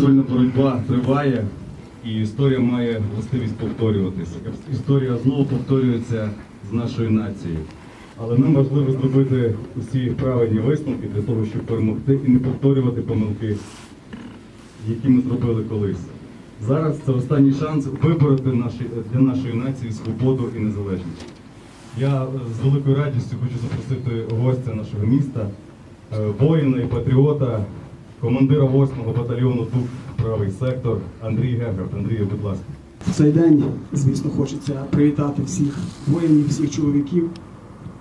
Національно-визвольна боротьба триває, і історія має властивість повторюватися. Історія знову повторюється з нашою нацією. Але нам важливо зробити усі правильні висновки для того, щоб перемогти і не повторювати помилки, які ми зробили колись. Зараз це останній шанс вибороти для нашої нації свободу і незалежність. Я е, з великою радістю хочу запросити гостя нашого міста, е, воїна і патріота, командира 8-го батальйону ТУП правий сектор Андрій Гегард. Андрію, будь ласка. В цей день, звісно, хочеться привітати всіх воїнів, всіх чоловіків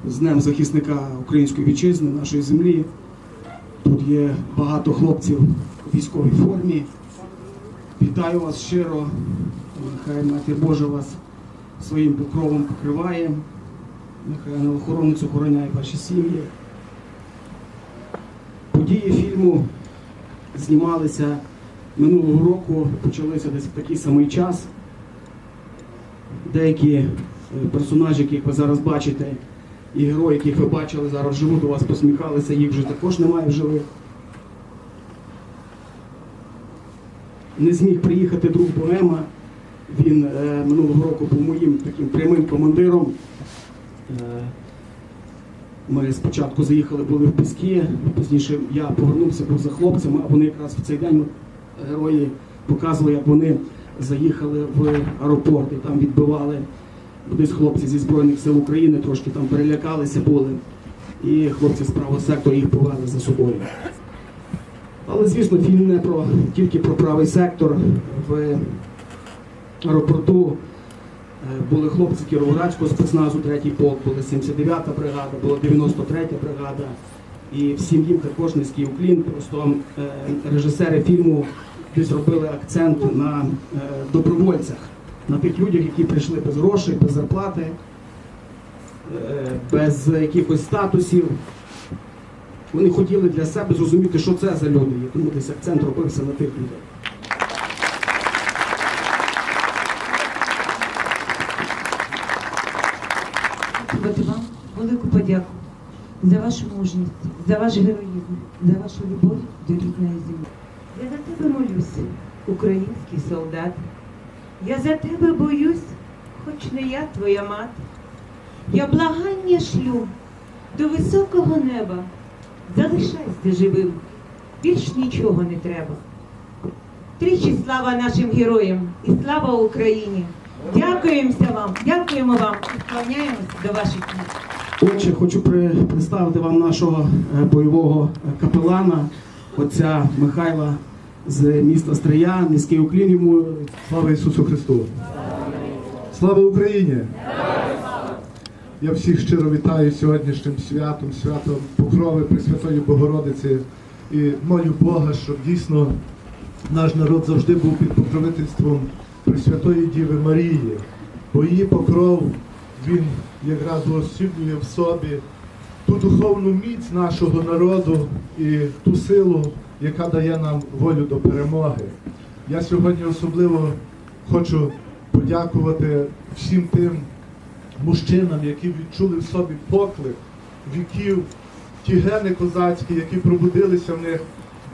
з Днем захисника української вітчизни, нашої землі. Тут є багато хлопців у військовій формі. Вітаю вас щиро. Нехай Матір Божа вас своїм покровом покриває. Нехай охоронець охороняє ваші сім'ї. Події фільму знімалися минулого року, почалися десь в такий самий час. Деякі е, персонажі, яких ви зараз бачите, і герої, яких ви бачили, зараз живуть, у вас посміхалися, їх вже також немає в живих. Не зміг приїхати друг Богема. Він е, минулого року був моїм таким прямим командиром. Е, ми спочатку заїхали, були в Піски, пізніше я повернувся, був за хлопцями, а вони якраз в цей день герої показували, як вони заїхали в аеропорт і там відбивали десь хлопці зі Збройних сил України, трошки там перелякалися були. І хлопці з правого сектору їх повели за собою. Але, звісно, фільм не про тільки про правий сектор. В аеропорту були хлопці Кіровоградського спецназу, третій полк, була 79-та бригада, була 93-я бригада. І всім їм також низький уклін. Просто е, режисери фільму десь робили акцент на е, добровольцях, на тих людях, які прийшли без грошей, без зарплати, е, без якихось статусів. Вони хотіли для себе зрозуміти, що це за люди, і тому десь акцент робився на тих людей. Подяку за вашу мужність, за ваш героїзм, за вашу любов до рідної землі. Я за тебе молюсь, український солдат. Я за тебе боюсь, хоч не я твоя мати. Я благання шлю до високого неба. Залишайся живим, більш нічого не треба. Тричі слава нашим героям і слава Україні! Дякуємося вам, дякуємо вам і склоняємось до ваших ніг. Отже, хочу представити вам нашого е, бойового е, капелана, отця Михайла з міста Стрия. Низький уклін йому. Слава Ісусу Христу! Слава Україні! Я всіх щиро вітаю сьогоднішнім святом, святом Покрови Пресвятої Богородиці і молю Бога, щоб дійсно наш народ завжди був під покровительством Пресвятої Діви Марії, бо її покров він якраз уособлює в собі ту духовну міць нашого народу і ту силу, яка дає нам волю до перемоги. Я сьогодні особливо хочу подякувати всім тим мужчинам, які відчули в собі поклик віків, ті гени козацькі, які пробудилися в них,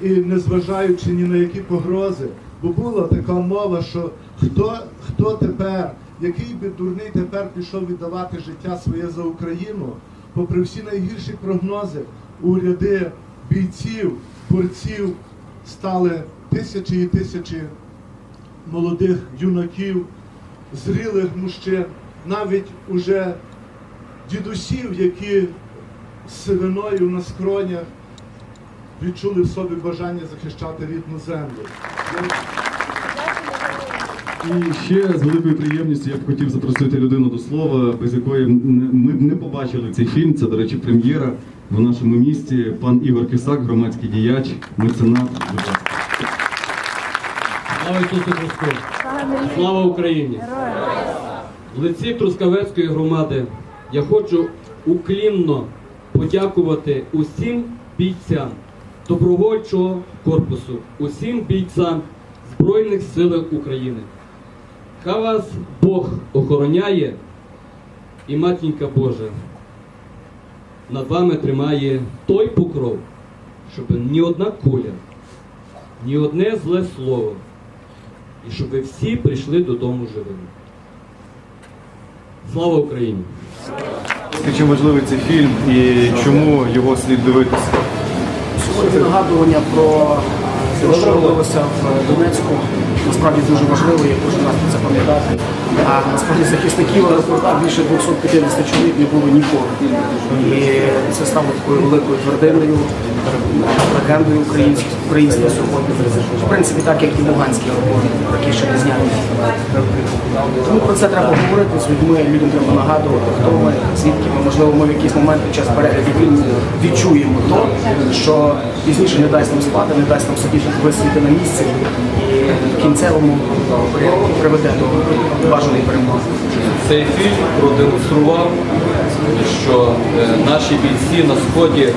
і незважаючи ні на які погрози, бо була така мова, що хто, хто тепер, який би дурний тепер пішов віддавати життя своє за Україну, попри всі найгірші прогнози, у ряди бійців, борців стали тисячі і тисячі молодих юнаків, зрілих мужчин, навіть уже дідусів, які з сивиною на скронях відчули в собі бажання захищати рідну землю. І ще з великою приємністю я б хотів запросити людину до слова, без якої ми б не побачили цей фільм. Це, до речі, прем'єра в нашому місті. Пан Ігор Кисак, громадський діяч, меценат. Будь ласка. Слава Ісусу Христу! Слава Україні! В лиці Трускавецької громади я хочу уклінно подякувати усім бійцям добровольчого корпусу, усім бійцям Збройних сил України. Хай вас Бог охороняє і матінка Божа над вами тримає той покров, щоб ні одна куля ні одне зле слово. І щоб ви всі прийшли додому живими. Слава Україні! Чим важливий цей фільм і чому його слід дивитися? Сьогодні нагадування про те, що робилося в Донецьку, насправді дуже важливо, як кожен раз це пам'ятати. А насправді захисників аеропорта більше 250 чоловік не було ніколи. І це стало такою великою твердиною, легендою українськ- українства сьогодні. В принципі, так як і Луганський аеропорт, такі ще не зняті. Тому про це треба говорити з людьми, людям треба нагадувати, хто ми, звідки ми, можливо, ми в якийсь момент під час перегляду відчуємо то, що пізніше не дасть нам спати, не дасть нам сидіти висіти на місці і в кінцевому приведе до бажаної перемоги. Цей фільм продемонстрував, що е, наші бійці на сході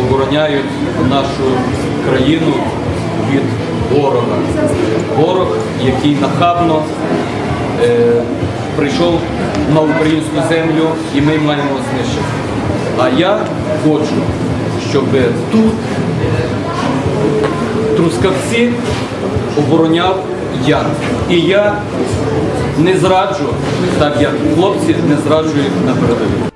обороняють нашу країну від ворога. Ворог, який нахабно е, прийшов на українську землю, і ми маємо знищити. А я хочу, щоб тут трускавці обороняв я. І я не зраджу, так як хлопці не зраджують на передовій.